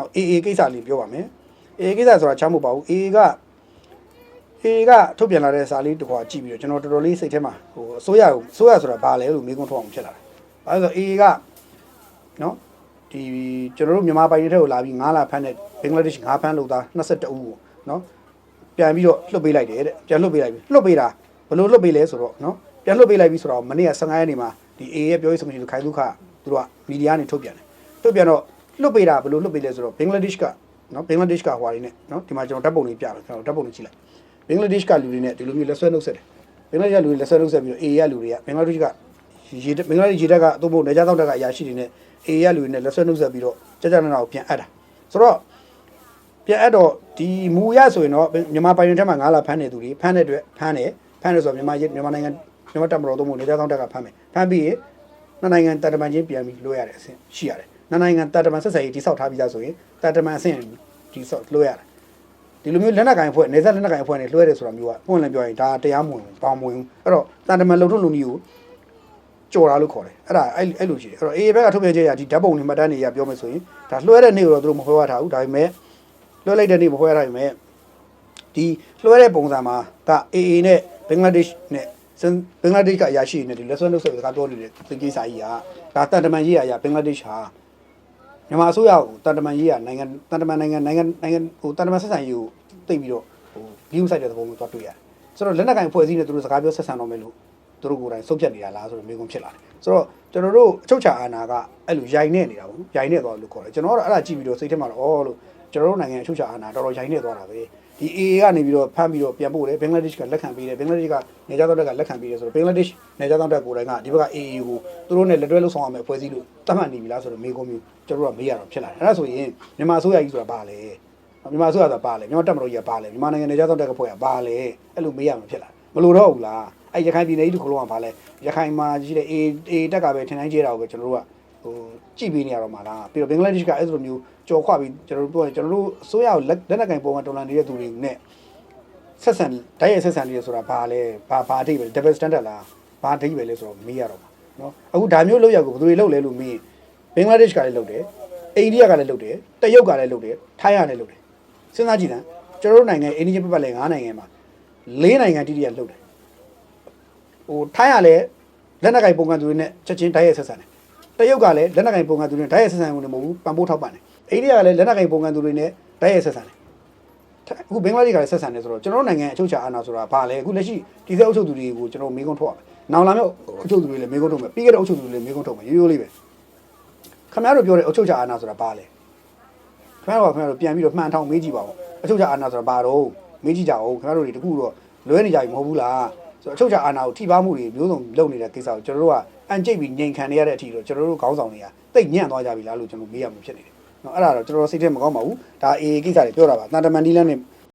နောက် AA ကိစ္စလေးပြောပါမယ် AA ကိစ္စဆိုတာချမ်းမဟုတ်ပါဘူး AA က AA ကထုတ်ပြန်လာတဲ့စာလေးတစ်ခွာကြည့်ပြီးတော့ကျွန်တော်တော်တော်လေးစိတ်ထဲမှာဟိုအစိုးရကိုအစိုးရဆိုတာဘာလဲလို့မေးခွန်းထုတ်အောင်ဖြစ်လာတယ်။အဲဒါဆို AA ကနော်ဒီကျွန်တော်တို့မြန်မာပိုင်တဲ့ထက်ကိုလာပြီး9လဖမ်းတဲ့ဘင်္ဂလားဒေ့ရှ်9ဖမ်းလို့သား22ဦးကိုနော်ပြန်ပြီးတော့လွှတ်ပေးလိုက်တယ်တဲ့ပြန်လွှတ်ပေးလိုက်ပြီလွှတ်ပေးတာဘယ်လိုလွှတ်ပေးလဲဆိုတော့နော်ပြန်လွှတ်ပေးလိုက်ပြီဆိုတော့မနေ့က15ရက်နေ့မှာဒီ AA ရဲ့ပြောရေးဆိုမှုရှိသူခိုင်ဒုခသူတို့ကမီဒီယာနေထုတ်ပြန်တယ်ထုတ်ပြန်တော့ လွှတ်ပေးတာဘယ်လိုလွှတ်ပေးလဲဆိုတော့ဘင်္ဂလားဒေ့ရှ်ကနော်ဘင်္ဂလားဒေ့ရှ်ကဟွာရင်းနဲ့နော်ဒီမှာကျွန်တော်ဓာတ်ပုံလေးပြမယ်ကျွန်တော်ဓာတ်ပုံလေးကြည့်လိုက်ဘင်္ဂလားဒေ့ရှ်ကလူတွေနဲ့ဒီလိုမျိုးလက်ဆွဲနှုတ်ဆက်တယ်ဘင်္ဂလားဒေ့ရှ်ကလူတွေလက်ဆွဲနှုတ်ဆက်ပြီးတော့ AA ရလူတွေကဘင်္ဂလားဒေ့ရှ်ကရေဘင်္ဂလားဒေ့ရှ်ရေတပ်ကအသုံးဖို့နေကြတော့တက်ကအရာရှိတွေနဲ့ AA ရလူတွေနဲ့လက်ဆွဲနှုတ်ဆက်ပြီးတော့ကြကြနာနာကိုပြန်အပ်တာဆိုတော့ပြန်အပ်တော့ဒီမူရဆိုရင်တော့မြန်မာပိုင်ရင်ထက်မှာ9လဖမ်းနေသူတွေဖမ်းတဲ့အတွက်ဖမ်းတယ်ဖမ်းတယ်ဆိုတော့မြန်မာမြန်မာနိုင်ငံမြန်မာတပ်မတော်သုံးဖို့နေကြတော့တက်ကဖမ်းမယ်ဖမ်းပြီးရင်နှစ်နိုင်ငံတပ်တမန်ချင်းပြန်ပြီးလွှဲရတဲ့အဆင့်ရှိရတယ် နှစ်နိုင်ငံတပ်တမန်ဆက်ဆံရေးတိစောက်ထားပြီးသားဆိုရင်တပ်တမန်အဆင့်တိစောက်လွှဲရတယ်ဒီလိုမျိုးလက်နက်ကင်ဖွဲ့နေဆက်လက်နက်ကင်ဖွဲ့နေလွှဲတယ်ဆိုတာမျိုးကပွင့်လည်းပြောရင်ဒါတရားမဝင်ဘူးဘောင်မဝင်ဘူးအဲ့တော့တန်တမန်လုံထုံးလုံကြီးကိုကြော်တာလို့ခေါ်တယ်အဲ့ဒါအဲ့အဲ့လိုရှိတယ်အဲ့တော့အေးဘက်ကထုတ်ပြန်ချက်ရဒီဓာတ်ပုံတွေမှတ်တမ်းတွေရပြောမယ်ဆိုရင်ဒါလွှဲတဲ့နေ့ကိုတော့သူတို့မဖွဲရထားဘူးဒါပေမဲ့လွှဲလိုက်တဲ့နေ့မဖွဲရထားပေမဲ့ဒီလွှဲတဲ့ပုံစံမှာဒါ AA နဲ့ဘင်္ဂလားဒေ့ရှ်နဲ့စင်ဘင်္ဂလားဒေ့ရှ်ကအရာရှိတွေနဲ့ဒီလက်ဆွဲနှုတ်ဆက်စကားပြောနေတဲ့သင်ကိစ္စကြီးကဒါတန်တမန်ကြီးအရာဘင်္ဂလားဒေ့ရှ်ဟာ မြန်မာအစိုးရကိုတန်တမန်ရေးရနိုင်ငံတန်တမန်နိုင်ငံနိုင်ငံနိုင်ငံဟိုတန်တမန်ဆက်ဆံရေးကိုတိတ်ပြီးတော့ဟို view site တဲ့သဘောမျိုးသွားတွေ့ရတယ်ဆိုတော့လက်နက်ကင်ဖွဲ့စည်းနေသူတို့စကားပြောဆက်ဆံတော့မယ်လို့သူတို့ကိုယ်တိုင်စုပ်ပြတ်နေတာလားဆိုတော့မိကုံဖြစ်လာတယ် ဆိုတော့ကျွန်တော်တို့အချုပ်ချာအာဏာကအဲ့လိုရိုင်နေနေတာပေါ့နော်ရိုင်နေသွားလို့ခေါ်တယ်ကျွန်တော်ကတော့အဲ့ဒါကြည့်ပြီးတော့စိတ်ထဲမှာတော့ဩလို့ကျွန်တော်တို့နိုင်ငံအချုပ်ချာအာဏာတော်တော်ရိုင်နေသွားတာပဲဒီ AA ကနေပြီးတော့ဖမ်းပြီးတော့ပြန်ပို့တယ်ဘင်္ဂလားဒေ့ရှ်ကလက်ခံပေးတယ်ဘင်္ဂလားဒေ့ရှ်ကနေကြတော့တက်ကလက်ခံပေးတယ်ဆိုတော့ဘင်္ဂလားဒေ့ရှ်နေကြတော့တက်ကိုယ်တိုင်ကဒီဘက်က AA ကိုသူတို့နဲ့လက်တွဲလှုပ်ဆောင်ရမယ်အဖွဲ့အစည်းလို့သတ်မှတ်နေပြီလားဆိုတော့မေးခွန်းမျိုးကျွန်တော်တို့ကမေးရတော့ဖြစ်လာတယ်အဲ့ဒါဆိုရင်မြန်မာအစိုးရကြီးဆိုတာဘာလဲမြန်မာအစိုးရဆိုတာဘာလဲမြန်မာတပ်မတော်ကြီးကဘာလဲမြန်မာနိုင်ငံနေကြတော့တက်ကဖွဲ့ကဘာလဲအဲ့လိုမေးရမှာဖြစ်လာတယ်မလို့တော့ဘူးလား အဲ့ရခိုင်ပြည်နယ်ကြီးတစ်ခုလုံးကဘာလဲရခိုင်မှာရှိတဲ့ A A တက်ကပဲထင်တိုင်းကျဲတာကိုပဲကျွန်တော်တို့ကဟိုကြည့်ပေးနေရတော့မှာလားပြီးတော့ဘင်္ဂလားဒေ့ရှ်ကအဲ့လိုမျိုးကြော်ခွပြီးကျွန်တော်တို့ပြောရင်ကျွန်တော်တို့အစိုးရကိုလက်လက်ကင်ပုံမှန်တော်လန်နေတဲ့သူတွေနဲ့ဆက်ဆံဓာတ်ရိုက်ဆက်ဆံနေရဆိုတာဘာလဲဘာဘာအထိပဲ double standard လားဘာအထိပဲလဲဆိုတော့မေးရတော့မှာနော်အခုဒါမျိုးလောက်ရကိုဘယ်သူတွေလောက်လဲလို့မေးဘင်္ဂလားဒေ့ရှ်ကလည်းလောက်တယ်အိန္ဒိယကလည်းလောက်တယ်တရုတ်ကလည်းလောက်တယ်ထိုင်းကလည်းလောက်တယ်စဉ်းစားကြည့်စမ်းကျွန်တော်တို့နိုင်ငံအိန္ဒိယပတ်ပတ်လည်း၅နိုင်ငံမှာ၄နိုင်ငံတိတိကျလောက်တယ် ဟိုထိုင်းကလည်းလက်နက်ကင်ပုံကံသူတွေနဲ့ချက်ချင်းဓာတ်ရိုက်ဆက်ဆံတယ်တရုတ်ကလည်းလက်နက်ကင်ပုံကံသူတွေနဲ့ဓာတ်ရိုက်ဆက်ဆံဝင်နေမဟုတ်ဘူးပံပိုးထောက်ပံ့တယ်အိန္ဒိယကလည်းလက်နက်ကင်ပုံကံသူတွေနဲ့ဓာတ်ရိုက်ဆက်ဆံတယ်အခုဘင်္ဂလားဒေ့ရှ်ကလည်းဆက်ဆံနေဆိုတော့ကျွန်တော်တို့နိုင်ငံအချုပ်ချာအာဏာဆိုတာဘာလဲအခုလက်ရှိဒီစက်အုပ်ချုပ်သူတွေကိုကျွန်တော်မေးခွန်းထုတ်ရမယ်။နောင်လာမယ့်အုပ်ချုပ်သူတွေလည်းမေးခွန်းထုတ်မယ်။ပြီးခဲ့တဲ့အုပ်ချုပ်သူတွေလည်းမေးခွန်းထုတ်မယ်ရိုးရိုးလေးပဲ။ခင်ဗျားတို့ပြောတဲ့အုပ်ချုပ်ချာအာဏာဆိုတာဘာလဲ။ခင်ဗျားတို့ကခင်ဗျားတို့ပြန်ပြီးတော့မှန်ထောင်မေးကြည့်ပါဦး။အချုပ်ချာအာဏာဆိုတာဘာတော့မေးကြည့်ကြအောင်ခင်ဗျားတို့တွေတခုတော့လွဲနေကြပြီမဟုတ်ဘူးလား။ ဆိုတော့အချုပ်ချာအာဏာကိုထိပါမှုတွေမျိုးစုံလုပ်နေတဲ့ကိစ္စကိုကျွန်တော်တို့ကအန်ကျိတ်ပြီးငြိမ်ခံနေရတဲ့အထိတော့ကျွန်တော်တို့ခေါင်းဆောင်တွေကတိတ်ညံ့သွားကြပြီလားလို့ကျွန်တော်မေးရမှာဖြစ်နေတယ်။နော်အဲ့ဒါတော့ကျွန်တော်စိတ်ထဲမကောင်းပါဘူး။ဒါအေးကိစ္စတွေပြောတာပါ။တန်တမန်ဒီလန်းနဲ့